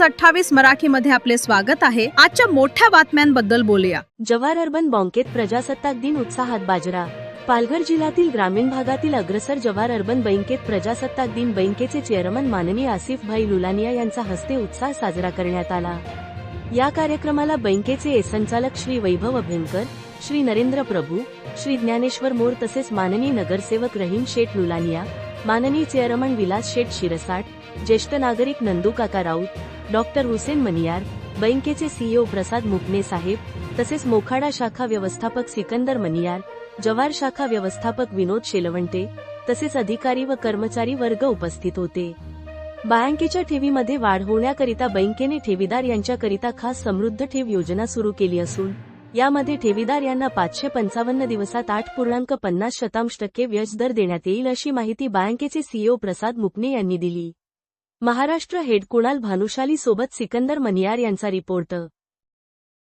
News अठ्ठावीस मराठीमध्ये आपले स्वागत आहे. आजच्या मोठ्या बातम्यांबद्दल बोलूया. जवार अर्बन बँकेत प्रजासत्ताक दिन उत्साहात बाजरा. पालघर जिल्ह्यातील ग्रामीण भागातील अग्रसर जवार अर्बन बँकेत प्रजासत्ताक दिन बँकेचे चेअरमन माननीय आसिफ भाई लुलानिया यांचा हस्ते उत्साह साजरा करण्यात आला. या कार्यक्रमाला बँकेचे संचालक श्री वैभव अभ्यंकर श्री नरेंद्र प्रभू श्री ज्ञानेश्वर मोर तसेच माननीय नगरसेवक रहीम शेठ लुलानिया माननीय चेअरमन विलास शेठ शिरसाट ज्येष्ठ नागरिक नंदू काका राऊत डॉक्टर हुसेन मनियार बँकेचे सीईओ प्रसाद मुकणे साहेब तसेच मोखाडा शाखा व्यवस्थापक सिकंदर मनियार जवार शाखा व्यवस्थापक विनोद शेलवंटे तसेच अधिकारी व कर्मचारी वर्ग उपस्थित होते. बँकेच्या ठेवीमध्ये वाढ होण्याकरिता बँकेने ठेवीदार यांच्याकरिता खास समृद्ध ठेव योजना सुरू केली असून यामध्ये ठेवीदार यांना पाचशे पंचावन्न दिवसात आठ पूर्णांक पन्नास शतांश टक्के व्याजदर देण्यात येईल अशी माहिती बँकेचे सीईओ प्रसाद मुकणे यांनी दिली. महाराष्ट्र हेड कुणाल भानुशाली सोबत सिकंदर मनियार यांचा रिपोर्ट